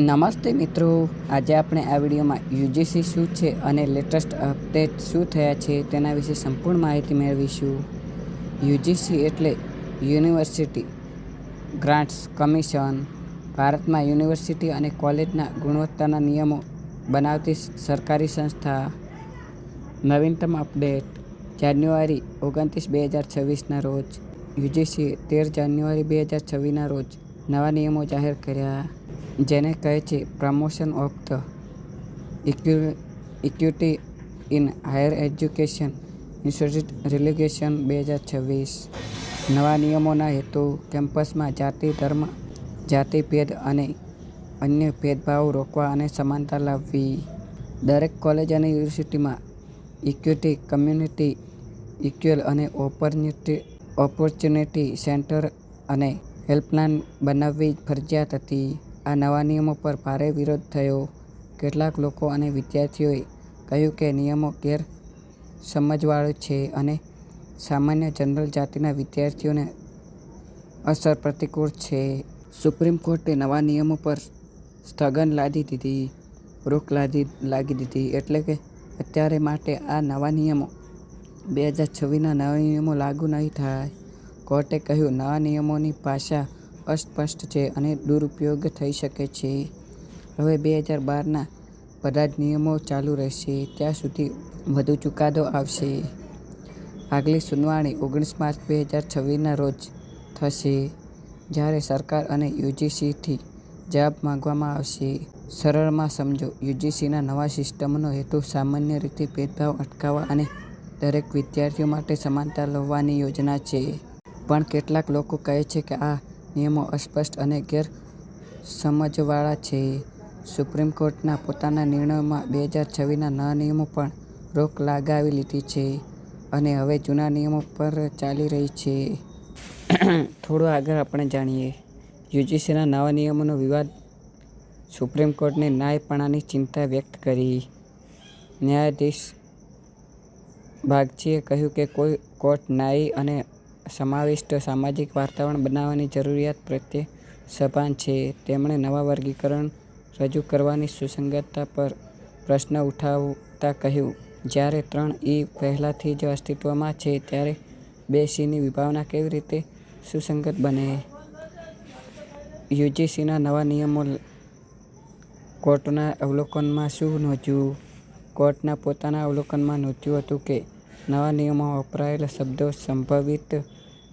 નમસ્તે મિત્રો. આજે આપણે આ વિડીયોમાં યુજીસી શું છે અને લેટેસ્ટ અપડેટ શું થયા છે તેના વિશે સંપૂર્ણ માહિતી મેળવીશું. યુજીસી એટલે યુનિવર્સિટી ગ્રાન્ટ્સ કમિશન. ભારતમાં યુનિવર્સિટી અને કોલેજના ગુણવત્તાના નિયમો બનાવતી સરકારી સંસ્થા. નવીનતમ અપડેટ, જાન્યુઆરી ઓગણત્રીસ બે હજાર છવ્વીસના રોજ. યુજીસીએ તેર જાન્યુઆરી બે હજાર છવ્વીસના રોજ નવા નિયમો જાહેર કર્યા. જેને કહે છે promotion of the EQ equity in higher education institute regulation બે હજાર છવ્વીસ. નવા નિયમોના હેતુ, કેમ્પસમાં જાતિ, ધર્મ, જાતિ ભેદ અને અન્ય ભેદભાવ રોકવા અને સમાનતા લાવવી. દરેક કોલેજ અને યુનિવર્સિટીમાં ઇક્વિટી કમ્યુનિટી ઇક્યુઅલ અને ઓપોર્ચ્યુનિટી ઓપોર્ચ્યુનિટી સેન્ટર અને હેલ્પલાઇન બનાવવી ફરજિયાત હતી. આ નવા નિયમો પર ભારે વિરોધ થયો. કેટલાક લોકો અને વિદ્યાર્થીઓએ કહ્યું કે નિયમો ગેર સમજવાળો છે અને સામાન્ય જનરલ જાતિના વિદ્યાર્થીઓને અસર પ્રતિકૂળ છે. સુપ્રીમ કોર્ટે નવા નિયમો પર સ્થગન લાદી દીધી, રોક લાદી, લાગી દીધી એટલે કે અત્યારે માટે આ નવા નિયમો બે હજાર છવ્વીસના નવા નિયમો લાગુ નહીં થાય. કોર્ટે કહ્યું, નવા નિયમોની ભાષા અસ્પષ્ટ છે અને દુરુપયોગ થઈ શકે છે. હવે બે હજાર બારના બધા જ નિયમો ચાલુ રહેશે. ત્યાં સુધી વધુ ચુકાદો આવશે. આગલી સુનાવણી ઓગણીસ માર્ચ બે હજાર છવ્વીસના રોજ થશે, જ્યારે સરકાર અને યુજીસીથી જવાબ માંગવામાં આવશે. સરળમાં સમજો યુજીસીના નવા સિસ્ટમનો હેતુ સામાન્ય રીતે ભેદભાવ અટકાવવા અને દરેક વિદ્યાર્થીઓ માટે સમાનતા લાવવાની યોજના છે. પણ કેટલાક લોકો કહે છે કે આ નિયમો અસ્પષ્ટ અને ગેર સમજવાળા છે. સુપ્રીમ કોર્ટના પોતાના નિર્ણયમાં બે હજાર છવ્વીસના નવા નિયમો પણ રોક લગાવી લીધી છે અને હવે જૂના નિયમો પર ચાલી રહી છે. થોડું આગળ આપણે જાણીએ. યુજીસીના નવા નિયમોનો વિવાદ સુપ્રીમ કોર્ટને ન્યાયપણાની ચિંતા વ્યક્ત કરી. ન્યાયાધીશ બાગચીએ કહ્યું કે કોઈ કોર્ટ ન્યાયી અને સમાવિષ્ટ સામાજિક વાતાવરણ બનાવવાની જરૂરિયાત પ્રત્યે સભાન છે. તેમણે નવા વર્ગીકરણ રજૂ કરવાની સુસંગતતા પર પ્રશ્ન ઉઠાવતા કહ્યું, જ્યારે ત્રણ ઈ પહેલાંથી જ અસ્તિત્વમાં છે, ત્યારે બે સીની વિભાવના કેવી રીતે સુસંગત બને? યુજીસીના નવા નિયમો કોર્ટના અવલોકનમાં શું નોંધ્યું? કોર્ટના પોતાના અવલોકનમાં નોંધ્યું હતું કે, નવા નિયમોમાં વપરાયેલા શબ્દો સંભવિત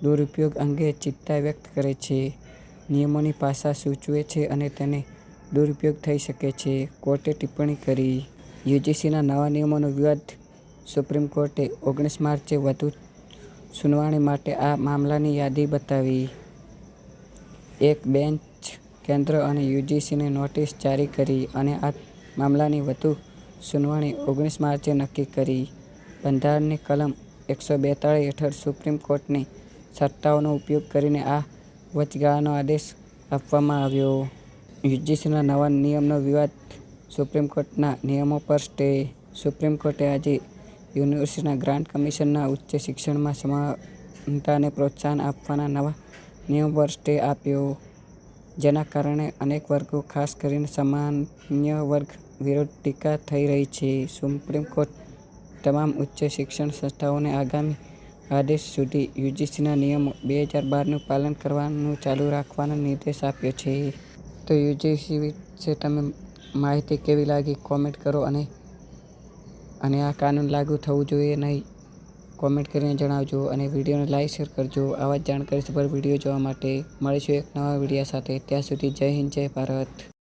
દુરુપયોગ અંગે ચિંતા વ્યક્ત કરે છે. નિયમોની ભાષા સૂચવે છે અને તેને દુરુપયોગ થઈ શકે છે. કોર્ટે ટિપ્પણી કરી. યુજીસીના નવા નિયમોનો વિવાદ સુપ્રીમ કોર્ટે ઓગણીસ માર્ચે વધુ સુનાવણી માટે આ મામલાની યાદી બતાવી. એક બેન્ચ કેન્દ્ર અને યુજીસીને નોટિસ જારી કરી અને આ મામલાની વધુ સુનાવણી ઓગણીસ માર્ચે નક્કી કરી. બંધારણની કલમ એકસો બેતાળીસ હેઠળ સુપ્રીમ કોર્ટની સત્તાઓનો ઉપયોગ કરીને આ વચગાળાનો આદેશ આપવામાં આવ્યો. યુજીસીના નવા નિયમનો વિવાદ સુપ્રીમ કોર્ટના નિયમો પર સ્ટે. સુપ્રીમ કોર્ટે આજે યુનિવર્સિટીના ગ્રાન્ટ કમિશનના ઉચ્ચ શિક્ષણમાં સમાનતાને પ્રોત્સાહન આપવાના નવા નિયમ પર સ્ટે આપ્યો. જેના કારણે અનેક વર્ગો, ખાસ કરીને સામાન્ય વર્ગ વિરુદ્ધ ટીકા થઈ રહી છે. સુપ્રીમ કોર્ટ તમામ ઉચ્ચ શિક્ષણ સંસ્થાઓને આગામી આદેશ સુધી યુજીસીના નિયમો બે હજાર બારનું પાલન કરવાનું ચાલુ રાખવાનો નિર્દેશ આપ્યો છે. તો યુજીસી વિશે તમે માહિતી કેવી લાગી કોમેન્ટ કરો અને અને આ કાનૂન લાગુ થવું જોઈએ નહીં કોમેન્ટ કરીને જણાવજો અને વિડીયોને લાઇક શેર કરજો. આવા જ જાણકારી સભર વીડિયો જોવા માટે મળીશું એક નવા વીડિયો સાથે. ત્યાં સુધી જય હિન્દ, જય ભારત.